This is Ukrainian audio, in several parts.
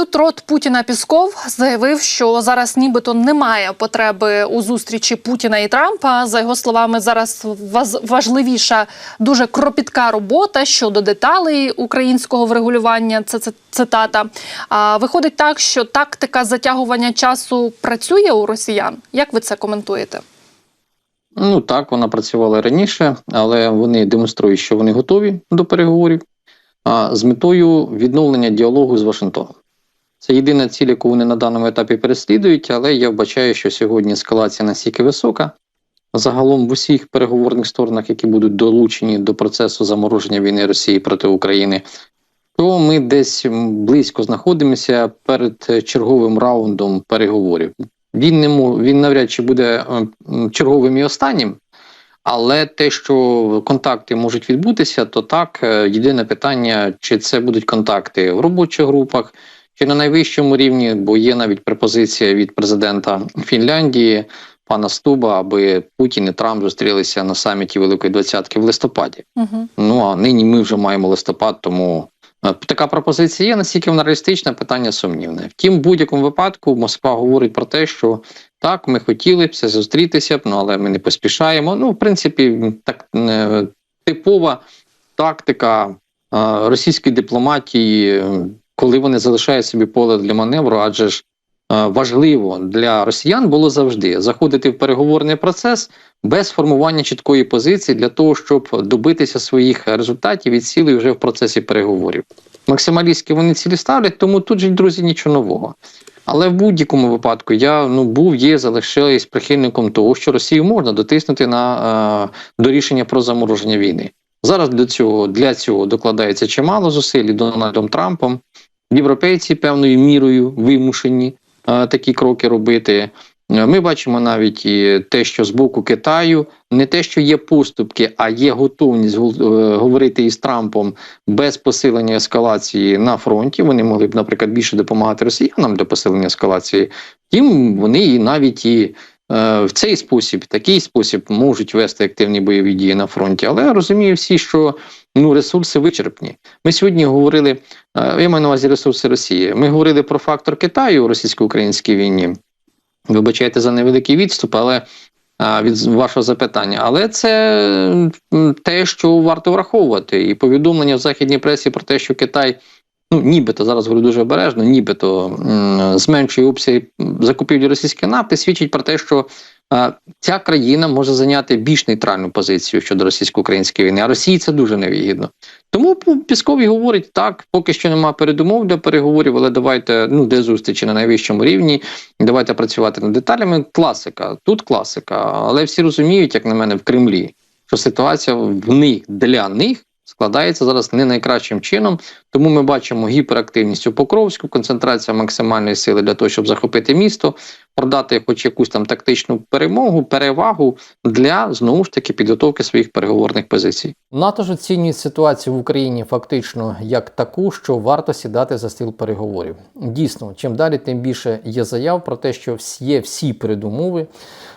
Тут рот Путіна Пісков заявив, що зараз нібито немає потреби у зустрічі Путіна і Трампа. За його словами, зараз важливіша дуже кропітка робота щодо деталей українського врегулювання. Це, це цитата. А виходить так, що тактика затягування часу працює у росіян. Як ви це коментуєте? Ну так, вона працювала раніше, але вони демонструють, що вони готові до переговорів а, з метою відновлення діалогу з Вашингтоном. Це єдина ціль, яку вони на даному етапі переслідують, але я вбачаю, що сьогодні ескалація настільки висока. Загалом в усіх переговорних сторонах, які будуть долучені до процесу замороження війни Росії проти України, то ми десь близько знаходимося перед черговим раундом переговорів. Він не мо- він навряд чи буде е, черговим і останнім, але те, що контакти можуть відбутися, то так е, єдине питання, чи це будуть контакти в робочих групах, чи на найвищому рівні, бо є навіть пропозиція від президента Фінляндії, пана Стуба, аби Путін і Трамп зустрілися на саміті Великої Двадцятки в листопаді. Угу. Ну а нині ми вже маємо листопад, тому е, така пропозиція є. Наскільки вона реалістична, питання сумнівне. Втім, в будь-якому випадку Москва говорить про те, що так, ми хотіли б все зустрітися, б, ну але ми не поспішаємо. Ну, в принципі, так е, типова тактика е, російської дипломатії, коли вони залишають собі поле для маневру, адже ж. е, Важливо для росіян було завжди заходити в переговорний процес без формування чіткої позиції для того, щоб добитися своїх результатів і цілей вже в процесі переговорів. Максималістські вони цілі ставлять, тому тут же, друзі, нічого нового. Але в будь-якому випадку я ну був, є, залишаюсь прихильником того, що Росію можна дотиснути на е, до рішення про замороження війни. Зараз для цього для цього докладається чимало зусиль Дональдом Трампом. Європейці певною мірою вимушені такі кроки робити. Е, Ми бачимо навіть і те, що з боку Китаю не те, що є поступки, а є готовність е, говорити із Трампом без посилення ескалації на фронті. Вони могли б, наприклад, більше допомагати росіянам для посилення ескалації. Втім, вони і навіть і в цей спосіб, такий спосіб можуть вести активні бойові дії на фронті. Але я розумію всі, що ну ресурси вичерпні. Ми сьогодні говорили. е, Я маю на увазі ресурси Росії. Ми говорили про фактор Китаю у російсько-українській війні. Вибачайте за невеликий відступ, але від вашого запитання. Але це те, що варто враховувати. І повідомлення в західній пресі про те, що Китай, ну нібито зараз говорю дуже обережно, нібито зменшує обсяг закупівлі російської нафти, свідчить про те, що ця країна може зайняти більш нейтральну позицію щодо російсько-української війни, а Росії це дуже невигідно. Тому Пісков і говорить так, поки що немає передумов для переговорів, але давайте ну де зустрічі на найвищому рівні. Давайте працювати над деталями. Класика, тут класика, але всі розуміють, як на мене, в Кремлі, що ситуація в них для них складається зараз не найкращим чином. Тому ми бачимо гіперактивність у Покровську, концентрація максимальної сили для того, щоб захопити місто, продати хоч якусь там тактичну перемогу, перевагу для знову ж таки підготовки своїх переговорних позицій. НАТО ж оцінює ситуацію в Україні фактично як таку, що варто сідати за стіл переговорів. Дійсно, чим далі, тим більше є заяв про те, що є всі передумови.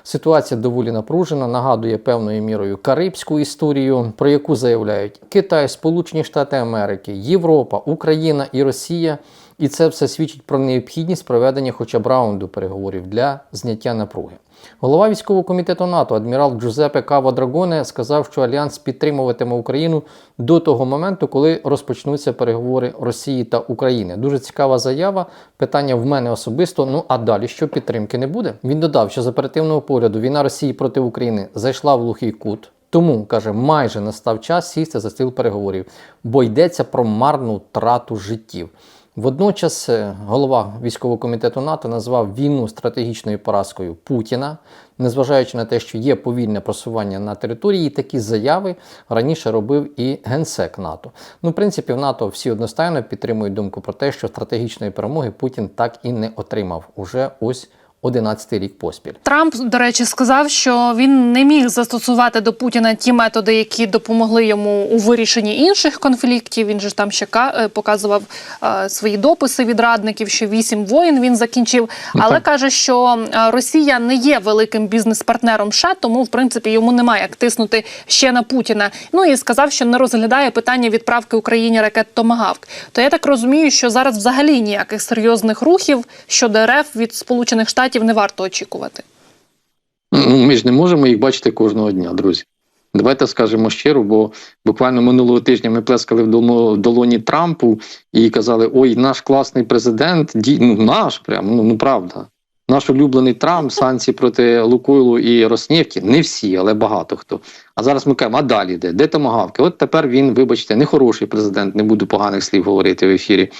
Ситуація доволі напружена, нагадує певною мірою карибську історію, про яку заявляють Китай, Сполучені Штати Америки, Європа, Україна і Росія. І це все свідчить про необхідність проведення хоча б раунду переговорів для зняття напруги. Голова військового комітету НАТО адмірал Джузепе Кава Драгоне сказав, що альянс підтримуватиме Україну до того моменту, коли розпочнуться переговори Росії та України. Дуже цікава заява. Питання в мене особисто. Ну а далі що підтримки не буде? Він додав, що з оперативного погляду війна Росії проти України зайшла в глухий кут. Тому каже, майже настав час сісти за стіл переговорів, бо йдеться про марну трату життів. Водночас е, голова військового комітету НАТО назвав війну стратегічною поразкою Путіна, незважаючи на те, що є повільне просування на території, такі заяви раніше робив і генсек НАТО. Ну, в принципі, в НАТО всі одностайно підтримують думку про те, що стратегічної перемоги Путін так і не отримав уже ось 11 рік поспіль. Трамп, до речі, сказав, що він не міг застосувати до Путіна ті методи, які допомогли йому у вирішенні інших конфліктів. Він же там ще е, показував е, свої дописи від радників, що вісім воїн він закінчив. Але так. каже, що е, Росія не є великим бізнес-партнером США, тому в принципі йому немає як тиснути ще на Путіна. Ну і сказав, що не розглядає питання відправки Україні ракет Томагавк. То я так розумію, що зараз взагалі ніяких серйозних рухів щодо РФ від Сполучених Штатів не варто очікувати. Ну, ми ж не можемо їх бачити кожного дня, друзі. Давайте скажемо щиро, бо буквально минулого тижня ми плескали в долоні Трампу і казали: ой, наш класний президент, ді... ну наш прям, ну, ну правда. Наш улюблений Трамп, санкції проти Лукойлу і Роснефті, не всі, але багато хто. А зараз ми кажемо, а далі де? Де томагавки? От тепер він, вибачте, не хороший президент, не буду поганих слів говорити в ефірі.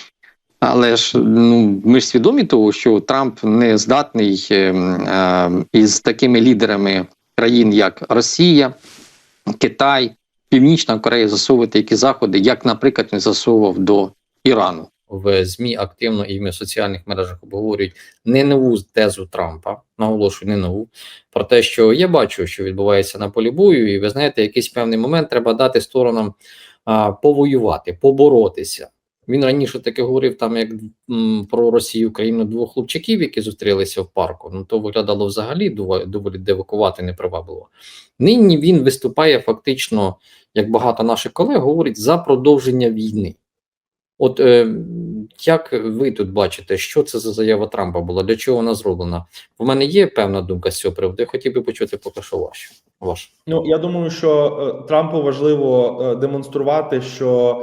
Але ж ну ми ж свідомі того, що Трамп не здатний е, е, із такими лідерами країн, як Росія, Китай, Північна Корея засовувати які заходи, як, наприклад, він засовував до Ірану. в ЗМІ активно і в соціальних мережах обговорюють не нову тезу Трампа, наголошую, не нову, про те, що я бачу, що відбувається на полі бою, і ви знаєте, якийсь певний момент треба дати сторонам а, повоювати, поборотися. Він раніше таки говорив там як м, про Росію Україну двох хлопчиків, які зустрілися в парку. Ну то виглядало взагалі доволі, девакувати непривабливо. Нині він виступає фактично, як багато наших колег говорить, за продовження війни. От е, як ви тут бачите, що це за заява Трампа була? Для чого вона зроблена? У мене є певна думка з цього приводу. Я хотів би почути поки що вашу. Ваш. Ну я думаю, що е, Трампу важливо е, демонструвати, що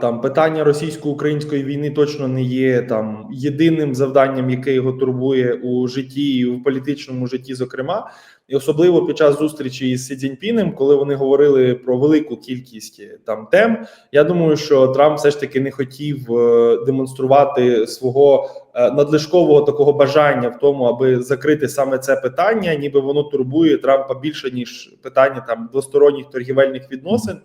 там питання російсько-української війни точно не є там єдиним завданням, яке його турбує у житті і в політичному житті, зокрема, і особливо під час зустрічі із Сі Цзіньпінем, коли вони говорили про велику кількість е, там тем. Я думаю, що Трамп все ж таки не хотів е, демонструвати свого е, надлишкового такого бажання в тому, аби закрити саме це питання, ніби воно турбує Трампа більше ніж питання там двосторонніх торгівельних відносин.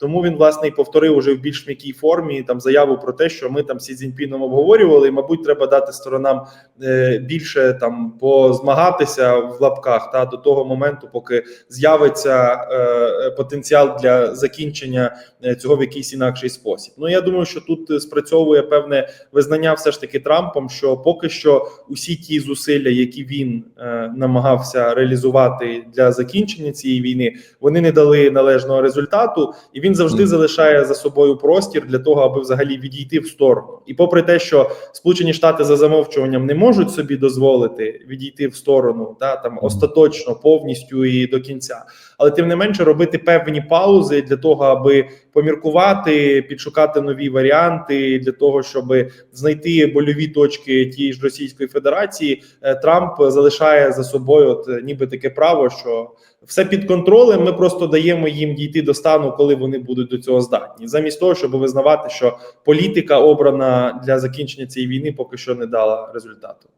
Тому він власне і повторив уже в більш м'якій формі там заяву про те, що ми там зі Цзіньпіном обговорювали. І, мабуть, треба дати сторонам е, більше там позмагатися в лапках та до того моменту, поки з'явиться е, потенціал для закінчення е, цього в якийсь інакший спосіб. Ну я думаю, що тут е, спрацьовує певне визнання, все ж таки Трампом, що поки що усі ті зусилля, які він е, намагався реалізувати для закінчення цієї війни, вони не дали належного результату, і він завжди Мгм. залишає за собою простір для того, аби взагалі відійти в сторону. І попри те, що Сполучені Штати за замовчуванням не можуть собі дозволити відійти в сторону, та там остаточно, повністю і до кінця, але тим не менше робити певні паузи для того, аби поміркувати, підшукати нові варіанти для того, щоб знайти больові точки тієї ж Російської Федерації. Е, Трамп залишає за собою, от е, ніби таке право, що все під контролем. Ми просто даємо їм дійти до стану, коли вони будуть до цього здатні, замість того, щоб визнавати, що політика обрана для закінчення цієї війни поки що не дала результату.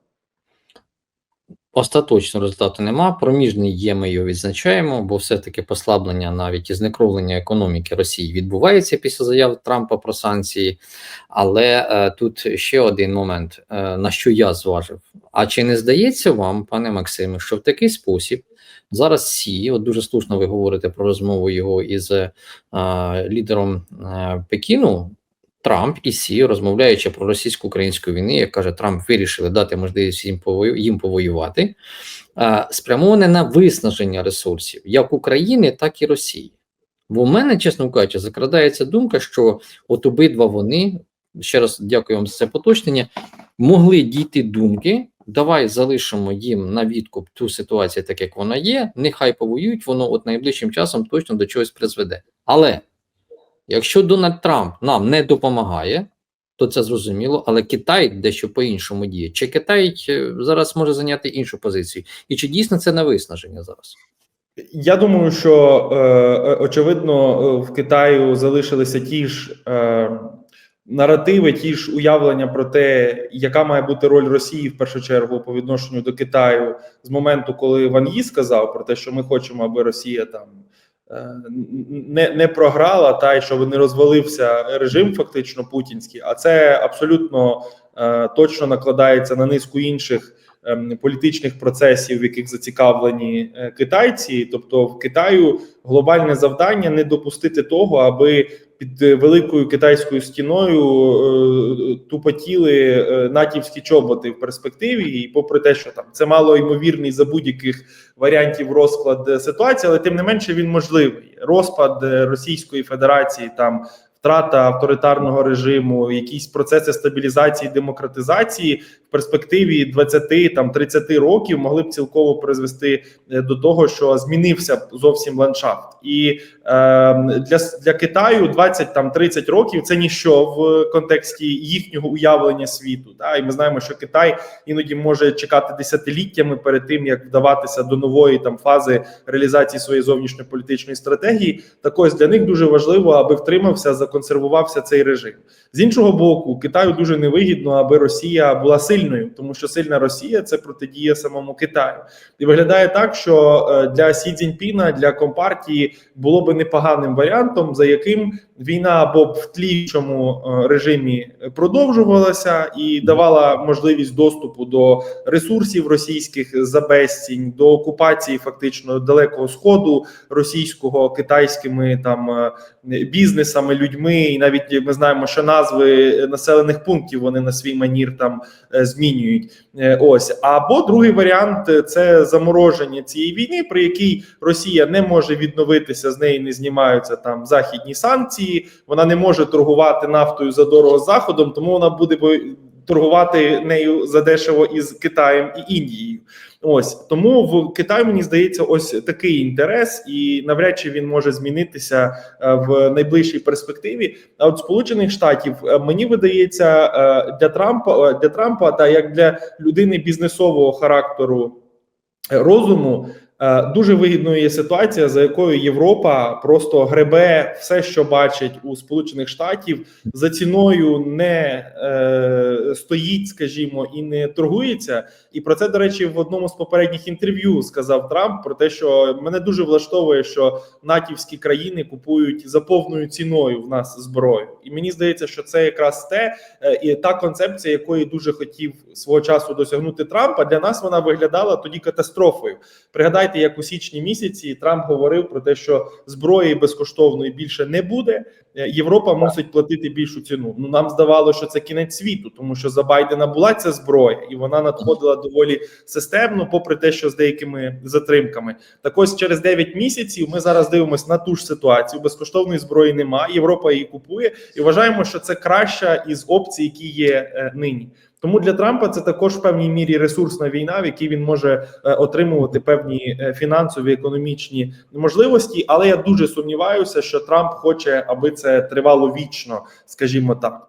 Остаточного результату нема. Проміжний є, ми його відзначаємо, бо все-таки послаблення навіть і знекровлення економіки Росії відбувається після заяв Трампа про санкції. Але е, тут ще один момент, е, на що я зважив. А чи не здається вам, пане Максиме, що в такий спосіб зараз Сі, от дуже слушно ви говорите про розмову його із е, лідером е, Пекіну, Трамп і Сі, розмовляючи про російсько-українську війну, як каже Трамп, вирішили дати можливість їм повою, їм повоювати, е, спрямоване на виснаження ресурсів як України, так і Росії. Бо в мене, чесно кажучи, закрадається думка, що от обидва вони, ще раз дякую вам за це поточнення, могли дійти думки. Давай залишимо їм на відкуп ту ситуацію, так як вона є. Нехай повоюють, воно от найближчим часом точно до чогось призведе. Але Якщо Дональд Трамп нам не допомагає, то це зрозуміло, але Китай дещо по-іншому діє. Чи Китай е, зараз може зайняти іншу позицію? І чи дійсно це на виснаження зараз? Я думаю, що е, е, очевидно е, в Китаю залишилися ті ж е, наративи, ті ж уявлення про те, яка має бути роль Росії в першу чергу по відношенню до Китаю з моменту, коли Ван Ї сказав про те, що ми хочемо, аби Росія там. Е, Не, не програла, та й щоб не розвалився режим, фактично путінський, а це абсолютно е, точно накладається на низку інших. Ем, Політичних процесів, в яких зацікавлені е, китайці, тобто в Китаю глобальне завдання не допустити того, аби під е, великою китайською стіною е, тупотіли натівські чоботи в перспективі, і попри те, що там це мало ймовірний за будь-яких варіантів розклад ситуації, але тим не менше він можливий. Розпад Російської Федерації там. Втрата авторитарного режиму, якісь процеси стабілізації, демократизації в перспективі 20 там 30 років могли б цілково призвести е, до того, що змінився б зовсім ландшафт, і е, для, для Китаю 20 там 30 років це ніщо в контексті їхнього уявлення світу. Да? І ми знаємо, що Китай іноді може чекати десятиліттями перед тим, як вдаватися до нової там фази реалізації своєї зовнішньополітичної стратегії. Так ось для них дуже важливо, аби втримався, законсервувався цей режим. З іншого боку, Китаю дуже невигідно, аби Росія була сильною, тому що сильна Росія це протидія самому Китаю. І виглядає так, що е, для Сі Цзіньпіна, для компартії було би непоганим варіантом, за яким війна або в тлічому е, режимі продовжувалася і давала можливість доступу до ресурсів російських за безцінь, до окупації фактично далекого сходу російського китайськими там е, бізнесами, людьми, і навіть ми знаємо, що назви населених пунктів вони на свій манір там е, змінюють. Ось або другий варіант це замороження цієї війни, при якій Росія не може відновитися, з неї не знімаються там західні санкції. Вона не може торгувати нафтою за дорого з заходом, тому вона буде торгувати нею задешево із Китаєм і Індією. Ось тому в Китаї мені здається, ось такий інтерес, і навряд чи він може змінитися е, в найближчій перспективі. А от Сполучених Штатів е, мені видається е, для Трампа для Трампа та як для людини бізнесового характеру розуму. Е, Дуже вигідною є ситуація, за якою Європа просто гребе все, що бачить у Сполучених Штатів, за ціною не е, стоїть, скажімо, і не торгується. І про це, до речі, в одному з попередніх інтерв'ю сказав Трамп про те, що мене дуже влаштовує, що натівські країни купують за повною ціною в нас зброю. І мені здається, що це якраз те е, і та концепція, якої дуже хотів свого часу досягнути Трамп. А для нас вона виглядала тоді катастрофою. Пригадайте, як у січні місяці Трамп говорив про те, що зброї безкоштовної більше не буде. Е, Європа мусить платити більшу ціну. Ну нам здавалося, що це кінець світу, тому що за Байдена була ця зброя, і вона надходила доволі системно, попри те, що з деякими затримками. Так ось через 9 місяців ми зараз дивимося на ту ж ситуацію. Безкоштовної зброї немає. Європа її купує, і вважаємо, що це краща із опцій, які є е, нині. Тому для Трампа це також в певній мірі ресурсна війна, в якій він може е, отримувати певні е, фінансові економічні можливості. Але я дуже сумніваюся, що Трамп хоче, аби це тривало вічно, скажімо так.